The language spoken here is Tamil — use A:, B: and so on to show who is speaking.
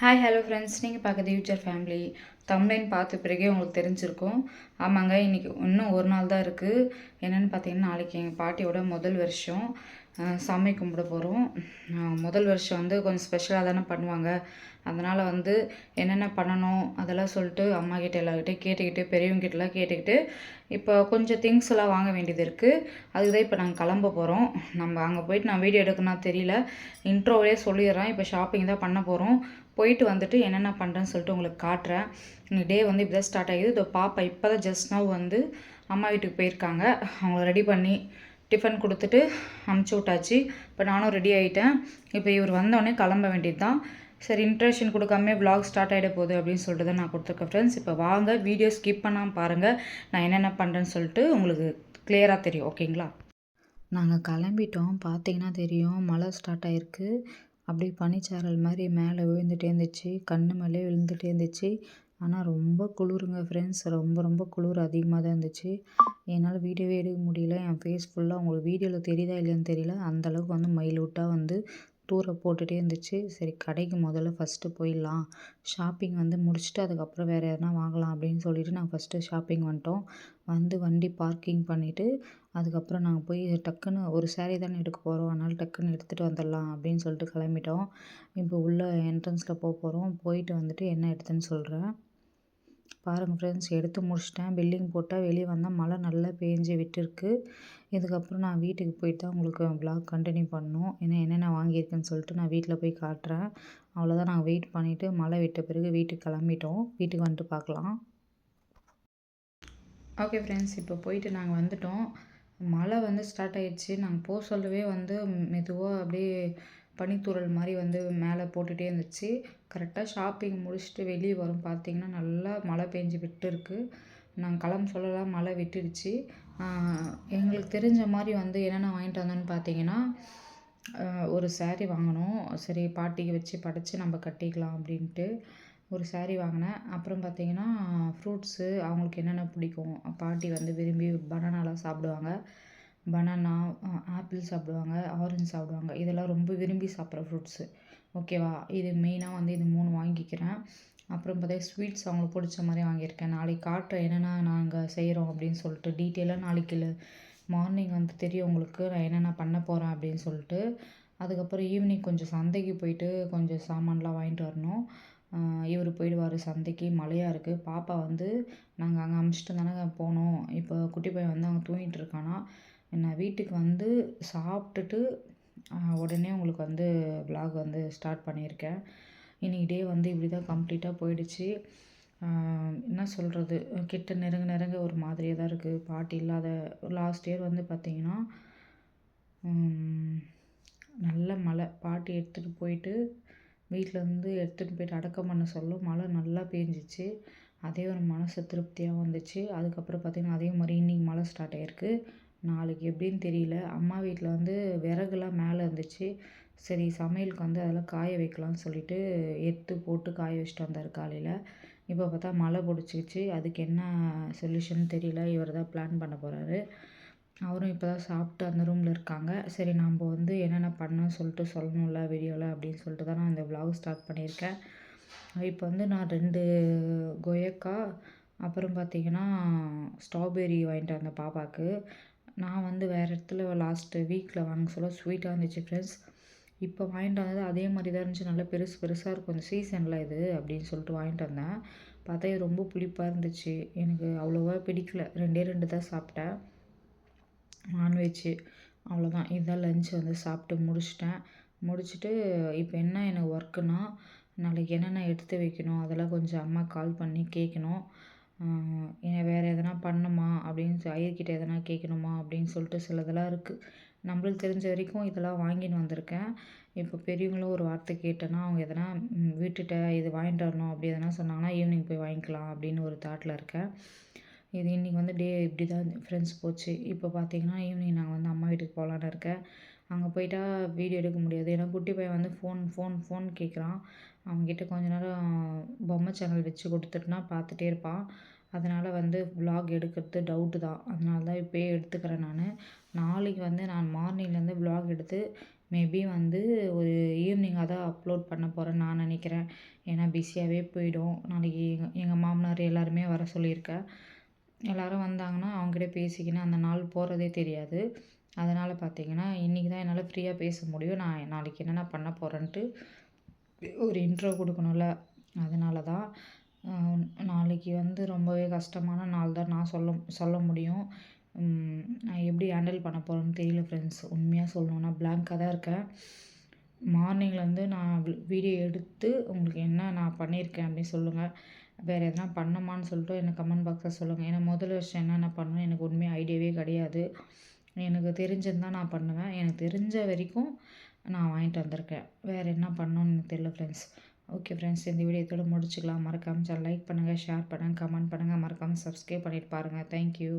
A: ஹாய் ஹலோ ஃப்ரெண்ட்ஸ் நீங்கள் பார்க்குறது ஃபியூச்சர் ஃபேமிலி தம்ப்லைன் பார்த்த பிறகே உங்களுக்கு தெரிஞ்சிருக்கும். ஆமாங்க இன்றைக்கி இன்னும் ஒரு நாள் தான் இருக்குது என்னென்னு பார்த்தீங்கன்னா நாளைக்கு எங்கள் பாட்டியோட முதல் வருஷம். சாமி கும்பிட போகிறோம் முதல் வருஷம் வந்து கொஞ்சம் ஸ்பெஷலாக தானே பண்ணுவாங்க. அதனால் வந்து என்னென்ன பண்ணணும் அதெல்லாம் சொல்லிட்டு அம்மா கிட்ட எல்லாருக்கிட்டே கேட்டுக்கிட்டு பெரியவங்ககிட்டலாம் கேட்டுக்கிட்டு இப்போ கொஞ்சம் திங்ஸ் எல்லாம் வாங்க வேண்டியது இருக்குது அதுக்கு தான் இப்போ நாங்கள் கிளம்ப போகிறோம் நம்ம அங்கே போயிட்டு நான் வீடியோ எடுக்கணும் தெரியல. இன்ட்ரோவே சொல்லிடுறேன். இப்போ ஷாப்பிங் தான் பண்ண போகிறோம் போயிட்டு வந்துட்டு என்னென்ன பண்ணுறேன்னு சொல்லிட்டு உங்களுக்கு காட்டுறேன். இன்னைக்கு டே வந்து இப்போ தான் ஸ்டார்ட் ஆகிடுது இதோ பாப்பா இப்போ தான் ஜஸ்ட் நவ் வந்து அம்மா வீட்டுக்கு போயிருக்காங்க. அவங்கள ரெடி பண்ணி டிஃபன் கொடுத்துட்டு அமுச்சு விட்டாச்சு. இப்போ நானும் ரெடி ஆகிட்டேன் இப்போ இவர் வந்தோடனே கிளம்ப வேண்டியது தான் சரி இன்ட்ரெஷன் கொடுக்காம ப்ளாக் ஸ்டார்ட் ஆகிட போகுது அப்படின்னு சொல்லிட்டு தான் நான் கொடுத்துருக்கேன் ஃப்ரெண்ட்ஸ் இப்போ வாங்க வீடியோ ஸ்கிப் பண்ணாமல் பாருங்கள் நான் என்னென்ன பண்ணுறேன்னு சொல்லிட்டு உங்களுக்கு கிளியராக தெரியும் ஓகேங்களா நாங்கள் கிளம்பிட்டோம். பார்த்தீங்கன்னா தெரியும் மழை ஸ்டார்ட் ஆகிருக்கு அப்படியே பனிச்சாரல் மாதிரி மேலே விழுந்துட்டே இருந்துச்சு கண்ணு மேலே விழுந்துட்டே இருந்துச்சு. ஆனால் ரொம்ப குளிருங்க ஃப்ரெண்ட்ஸ் ரொம்ப ரொம்ப குளிர் அதிகமாக தான் இருந்துச்சு. என்னால் வீடியோவே எடுக்க முடியல. என் ஃபேஸ் ஃபுல்லாக உங்களுக்கு வீடியோவில் தெரியுதா இல்லையான்னு தெரியல. அந்தளவுக்கு வந்து மைலூட்டாக வந்து டூரை போட்டுகிட்டே இருந்துச்சு. சரி கடைக்கு முதல்ல ஃபஸ்ட்டு போயிடலாம். ஷாப்பிங் வந்து முடிச்சுட்டு அதுக்கப்புறம் வேறு எதனா வாங்கலாம் அப்படின்னு சொல்லிவிட்டு நாங்கள் ஃபஸ்ட்டு ஷாப்பிங் வந்துட்டோம். வந்து வண்டி பார்க்கிங் பண்ணிவிட்டு அதுக்கப்புறம் நாங்கள் போய் டக்குன்னு ஒரு சேரீ தானே எடுக்க போகிறோம் அதனால் டக்குன்னு எடுத்துகிட்டு வந்துடலாம் அப்படின்னு சொல்லிட்டு கிளம்பிட்டோம். இப்போ உள்ள என்ட்ரன்ஸில் போக போகிறோம் போயிட்டு வந்துட்டு என்ன எடுத்தேன்னு சொல்கிறேன் பாருங்கள் ஃப்ரெண்ட்ஸ் எடுத்து முடிச்சிட்டேன். பில்லிங் போட்டால் வெளியே வந்தால் மழை நல்லா பேஞ்சு விட்டுருக்கு. இதுக்கப்புறம் நான் வீட்டுக்கு போயிட்டு தான் உங்களுக்கு ப்ளாக் கண்டினியூ பண்ணணும். ஏன்னா என்னென்ன வாங்கியிருக்கேன்னு சொல்லிட்டு நான் வீட்டில் போய் காட்டுறேன். அவ்வளோதான் நாங்கள் வெயிட் பண்ணிவிட்டு மழை விட்ட பிறகு வீட்டுக்கு கிளம்பிட்டோம். வீட்டுக்கு வந்துட்டு பார்க்கலாம். ஓகே ஃப்ரெண்ட்ஸ் இப்போ போயிட்டு நாங்கள் வந்துட்டோம். மழை வந்து ஸ்டார்ட் ஆகிடுச்சு நாங்கள் போக சொல்லவே வந்து மெதுவாக அப்படியே பனித்தூறல் மாதிரி வந்து மேலே போட்டுகிட்டே இருந்துச்சு. கரெக்டாக ஷாப்பிங் முடிச்சுட்டு வெளியே வரும். பார்த்தீங்கன்னா நல்லா மழை பெஞ்சு விட்டு நான் நாங்கள் கிளம்ப சொல்லலாம் மழை விட்டுடுச்சு. எங்களுக்கு தெரிஞ்ச மாதிரி வந்து என்னென்ன வாங்கிட்டு வந்தோன்னு பார்த்தீங்கன்னா ஒரு சேரீ வாங்கினோம் சரி பாட்டிக்கு வச்சு படைச்சி நம்ம கட்டிக்கலாம் அப்படின்ட்டு ஒரு சேரீ வாங்கினேன். அப்புறம் பார்த்தீங்கன்னா ஃப்ரூட்ஸு அவங்களுக்கு என்னென்ன பிடிக்கும்? பாட்டி வந்து விரும்பி பனானாலாம் சாப்பிடுவாங்க. பனானா ஆப்பிள் சாப்பிடுவாங்க ஆரஞ்சு சாப்பிடுவாங்க. இதெல்லாம் ரொம்ப விரும்பி சாப்பிட்ற ஃப்ரூட்ஸு ஓகேவா இது மெயினாக வந்து இது மூணு வாங்கிக்கிறேன். அப்புறம் பார்த்தா ஸ்வீட்ஸ் அவங்களுக்கு பிடிச்ச மாதிரி வாங்கியிருக்கேன். நாளைக்கு காட்டுறேன் என்னென்ன நாங்கள் செய்கிறோம் அப்படின்னு சொல்லிட்டு. டீட்டெயிலாக நாளைக்கு மார்னிங் வந்து தெரியும் உங்களுக்கு நான் என்னென்ன பண்ண போகிறேன் அப்படின்னு சொல்லிட்டு. அதுக்கப்புறம் ஈவினிங் கொஞ்சம் சந்தைக்கு போயிட்டு கொஞ்சம் சாமான்லாம் வாங்கிட்டு வரணும். இவர் போயிடுவார் சந்தைக்கு. மழையாக இருக்குது பாப்பா வந்து நாங்கள் அங்கே அமுச்சிட்டு தானே போனோம். இப்போ குட்டி பையன் வந்து அங்கே தூங்கிட்டு இருக்கானா. நான் வீட்டுக்கு வந்து சாப்பிட்டுட்டு உடனே உங்களுக்கு வந்து ப்ளாக் வந்து ஸ்டார்ட் பண்ணியிருக்கேன். இன்னைக்கு டே வந்து இப்படி தான் கம்ப்ளீட்டாக போயிடுச்சு. என்ன சொல்கிறது கிட்ட நெருங்க நெருங்க ஒரு மாதிரியாக தான் இருக்குது பாட்டி இல்லாத லாஸ்ட் இயர் வந்து பார்த்திங்கன்னா நல்ல மழை. பாட்டி எடுத்துகிட்டு போயிட்டு வீட்டிலேருந்து எடுத்துகிட்டு போயிட்டு அடக்கம் பண்ண சொல்ல மழை நல்லா பேஞ்சிச்சு. அதே ஒரு மனசு திருப்தியாக வந்துச்சு. அதுக்கப்புறம் பார்த்திங்கன்னா அதே மாதிரி இன்னைக்கு மழை ஸ்டார்ட் ஆகிருக்கு நாளைக்கு எப்படின்னு தெரியல. அம்மா வீட்டில் வந்து விறகுலாம் மேலே இருந்துச்சு. சரி சமையலுக்கு வந்து அதெல்லாம் காய வைக்கலாம்னு சொல்லிட்டு எடுத்து போட்டு காய வச்சுட்டு வந்தார் காலையில். இப்போ பார்த்தா மழை பிடிச்சிக்கிச்சு அதுக்கு என்ன சொல்யூஷன் தெரியல. இவர் தான் பிளான் பண்ண போகிறாரு அவரும் இப்போ தான் சாப்பிட்டு அந்த ரூமில் இருக்காங்க. சரி நம்ம வந்து என்னென்ன பண்ணோம் சொல்லிட்டு சொல்லணும்ல வீடியோவில் அப்படின்னு சொல்லிட்டு தான் நான் இந்த விலாக் ஸ்டார்ட் பண்ணியிருக்கேன். இப்போ வந்து நான் ரெண்டு கொயக்கா அப்புறம் பார்த்திங்கன்னா ஸ்ட்ராபெரி வாங்கிட்டு வந்தேன் பாப்பாவுக்கு. நான் வந்து வேறு இடத்துல லாஸ்ட்டு வீக்கில் வாங்க சொல்ல ஸ்வீட்டாக இருந்துச்சு ஃப்ரெண்ட்ஸ் இப்போ வாங்கிட்டு வந்தது அதே மாதிரி தான் இருந்துச்சு. நல்லா பெருசு பெருசாக இருக்கும். இந்த சீசனில் இது அப்படின்னு சொல்லிட்டு வாங்கிட்டு வந்தேன். பார்த்தா இது ரொம்ப புளிப்பாக இருந்துச்சு. எனக்கு அவ்வளோவா பிடிக்கல. ரெண்டே ரெண்டு தான் சாப்பிட்டேன். நான்வெஜ்ஜு அவ்வளோதான் இதுதான் லஞ்ச் வந்து சாப்பிட்டு முடிச்சிட்டேன். முடிச்சுட்டு இப்போ என்ன எனக்கு ஒர்க்குனா நாளைக்கு என்னென்ன எடுத்து வைக்கணும்? அதெல்லாம் கொஞ்சம் அம்மா கால் பண்ணி கேட்கணும் வேறு எதனா பண்ணணுமா அப்படின்னு ஐயர்கிட்ட எதனா கேட்கணுமா அப்படின்னு சொல்லிட்டு சிலதெல்லாம் இருக்குது நம்மளுக்கு தெரிஞ்ச வரைக்கும் இதெல்லாம் வாங்கின்னு வந்திருக்கேன். இப்போ பெரியவங்களும் ஒரு வார்த்தை கேட்டேன்னா அவங்க எதனா வீட்டுகிட்ட இது வாங்கிட்டு வரணும் அப்படி எதனா சொன்னாங்கன்னா ஈவினிங் போய் வாங்கிக்கலாம் அப்படின்னு ஒரு தாட்டில் இருக்கேன். இது இன்றைக்கி வந்து டே இப்படி தான் ஃப்ரெண்ட்ஸ் போச்சு. இப்போ பார்த்தீங்கன்னா ஈவினிங் நாங்கள் வந்து அம்மா வீட்டுக்கு போகலான்னு இருக்கேன். அங்கே போயிட்டா வீடியோ எடுக்க முடியாது. ஏன்னா குட்டி பையன் வந்து ஃபோன் ஃபோன் ஃபோன் கேட்குறான் அவன்கிட்ட கொஞ்ச நேரம் பொம்மை சேனல் வச்சு கொடுத்துட்டுனா பார்த்துட்டே இருப்பான். அதனால் வந்து விலாக் எடுக்கிறது டவுட்டு தான். அதனால தான் இப்போயே எடுத்துக்கிறேன் நான். நாளைக்கு வந்து நான் மார்னிங்லேருந்து விலாக் எடுத்து மேபி வந்து ஒரு ஈவினிங்காக தான் அப்லோட் பண்ண போகிறேன்னு நான் நினைக்கிறேன். ஏன்னா பிஸியாகவே போயிடும். நாளைக்கு எங்கள் எங்கள் மாமனார் எல்லாருமே வர சொல்லியிருக்கேன் எல்லோரும் வந்தாங்கன்னா அவங்ககிட்ட பேசிக்கின்னு அந்த நாள் போகிறதே தெரியாது. அதனால் பார்த்தீங்கன்னா இன்றைக்கி தான் என்னால் ஃப்ரீயாக பேச முடியும். நான் நாளைக்கு என்னென்ன பண்ண போகிறேன்ட்டு ஒரு இன்ட்ரோ கொடுக்கணும்ல. அதனால தான் நாளைக்கு வந்து ரொம்பவே கஷ்டமான நாள் தான் நான் சொல்ல சொல்ல முடியும். நான் எப்படி ஹேண்டில் பண்ண போகிறேன்னு தெரியல ஃப்ரெண்ட்ஸ் உண்மையாக சொல்லணுன்னா பிளாங்காக தான் இருக்கேன். மார்னிங்லேருந்து நான் வீடியோ எடுத்து உங்களுக்கு என்ன நான் பண்ணியிருக்கேன் அப்படின்னு சொல்லுங்கள் வேறு எதனா பண்ணமான்னு சொல்லிட்டு எனக்கு கமெண்ட் பாக்ஸில் சொல்லுங்கள் ஏன்னா முதல் வருஷம் என்னென்ன பண்ணணும் எனக்கு உண்மையாக ஐடியாவே கிடையாது. எனக்கு தெரிஞ்சிருந்தால் நான் பண்ணுவேன். எனக்கு தெரிஞ்ச வரைக்கும் நான் வாங்கிட்டு வந்திருக்கேன். வேறு என்ன பண்ணணும்னு எனக்கு தெரியல ஃப்ரெண்ட்ஸ் ஓகே ஃப்ரெண்ட்ஸ் இந்த வீடியோத்தோடு முடிச்சுக்கலாம். மறக்காமல் லைக் பண்ணுங்கள் ஷேர் பண்ணுங்கள் கமெண்ட் பண்ணுங்கள் மறக்காமல் சப்ஸ்கிரைப் பண்ணிட்டு பாருங்கள் தேங்க்யூ